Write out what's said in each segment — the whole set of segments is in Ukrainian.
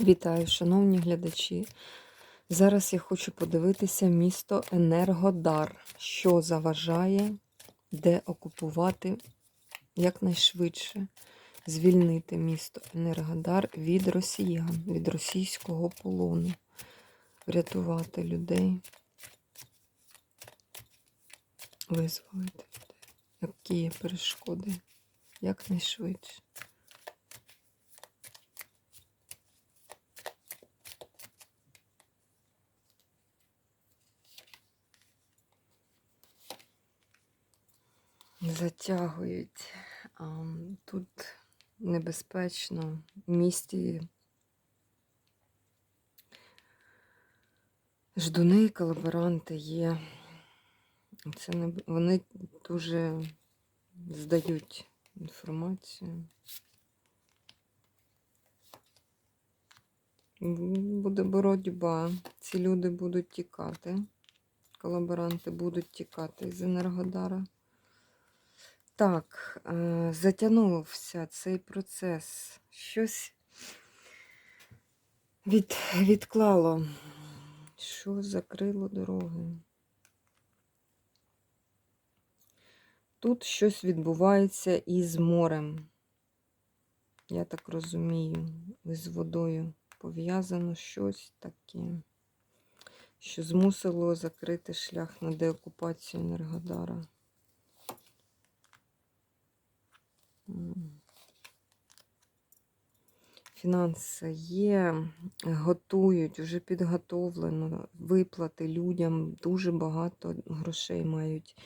Вітаю, шановні глядачі. Зараз я хочу подивитися місто Енергодар, що заважає, де окупувати якнайшвидше, звільнити місто Енергодар від росіян, від російського полону, врятувати людей, визволити людей. Які є перешкоди якнайшвидше. Затягують. Тут небезпечно. В місті ждуни, колаборанти є. Це не... Вони дуже здають інформацію. Буде боротьба. Ці люди будуть тікати. Колаборанти будуть тікати з Енергодара. Так, е, затягнувся цей процес. Щось від, відклало. Що закрило дороги? Тут щось відбувається із морем. Я так розумію, з водою пов'язано щось таке, що змусило закрити шлях на деокупацію Енергодара. Фінанси є, готують, вже підготовлено виплати людям. Дуже багато грошей мають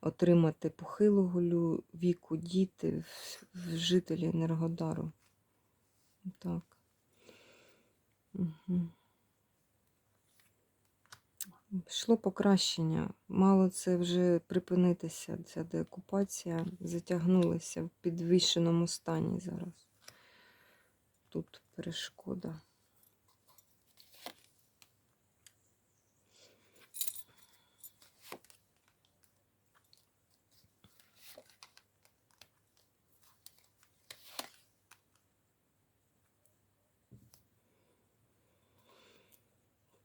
отримати похилого віку, діти, жителі Енергодару. Так. Угу. Пішло покращення. Мало це вже припинитися, ця деокупація затягнулася в підвищеному стані зараз. Тут перешкода.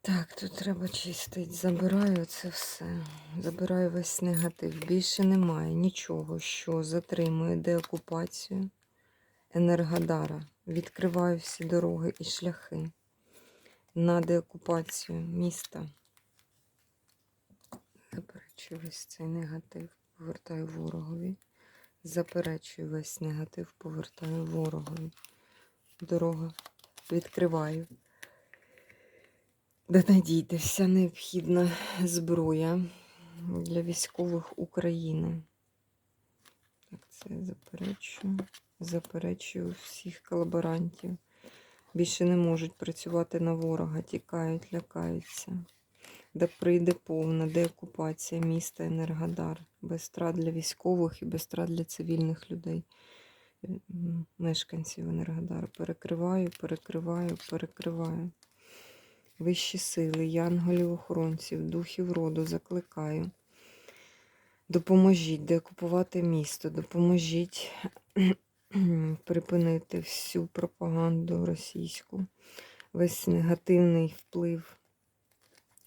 Так, тут треба чистити. Забираю це все. Забираю весь негатив. Більше немає нічого, що затримує деокупацію Енергодара. Відкриваю всі дороги і шляхи на деокупацію міста. Заперечую весь цей негатив, повертаю ворогові. Заперечую весь негатив, повертаю ворогові. Дорога відкриваю. Де надійде необхідна зброя для військових України. Так, це заперечую. Заперечую всіх колаборантів. Більше не можуть працювати на ворога, тікають, лякаються. Де прийде повна деокупація міста Енергодар. Без страт для військових і без страт для цивільних людей, мешканців Енергодару. Перекриваю, перекриваю, перекриваю. Вищі сили, янголів-охоронців, духів роду закликаю. Допоможіть деокупувати місто, допоможіть припинити всю пропаганду російську, весь негативний вплив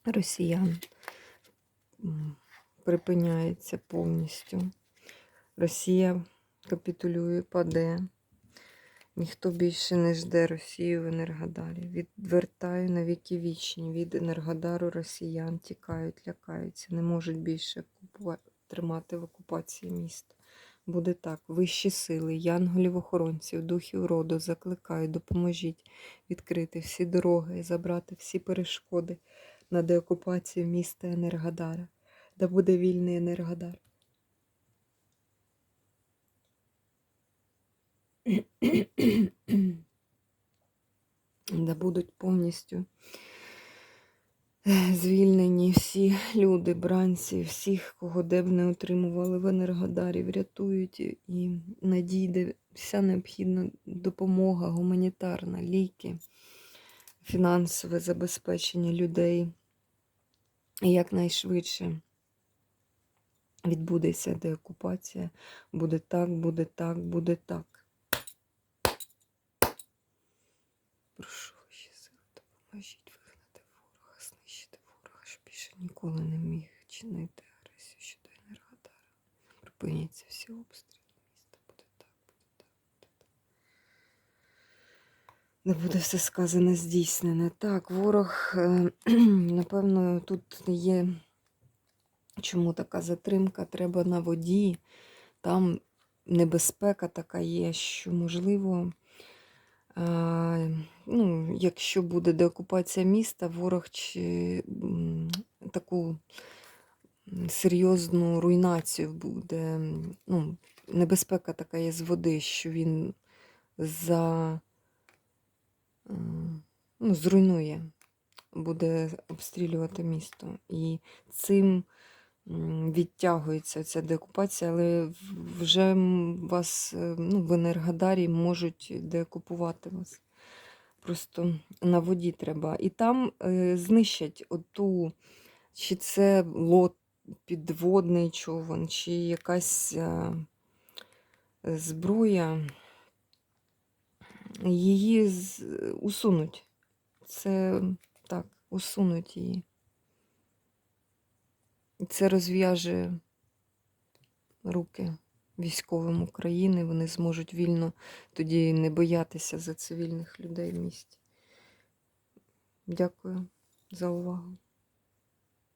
росіян припиняється повністю. Росія капітулює, паде. Ніхто більше не жде Росію в Енергодарі. Відвертаю на віки вічні. Від Енергодару росіян тікають, лякаються, не можуть більше тримати в окупації міста. Буде так. Вищі сили, янголів-охоронців, духів роду закликаю, допоможіть відкрити всі дороги, забрати всі перешкоди на деокупацію міста Енергодара. Да буде вільний Енергодар. Да будуть повністю звільнені всі люди, бранці, всіх, кого де б не отримували в Енергодарі, врятують і надійде вся необхідна допомога, гуманітарна, ліки, фінансове забезпечення людей. І якнайшвидше відбудеться деокупація. Буде так, буде так, буде так. Скажіть, вигнати ворога, знищити ворога, щоб більше ніколи не міг чинити агресію щодо Енергодара. Припиняться всі обстріли міста. Буде так, буде так, буде так. Не буде все сказане здійснене. Так, ворог, е, напевно, тут є. Чому така затримка? Треба на воді. Там небезпека така є, що можливо. Ну, якщо буде деокупація міста, ворог чи таку серйозну руйнацію буде. Ну, небезпека така є з води, що він за, ну, зруйнує, буде обстрілювати місто. І цим відтягується ця деокупація, але вже вас е, ну, в Енергодарі можуть деокупувати вас. Просто на воді треба. І там е, знищать оту, чи це лот, підводний човен, чи якась е, зброя. Її з, усунуть. Це так, усунуть її. Це розв'яже руки військовим України. Вони зможуть вільно тоді не боятися за цивільних людей в місті. Дякую за увагу.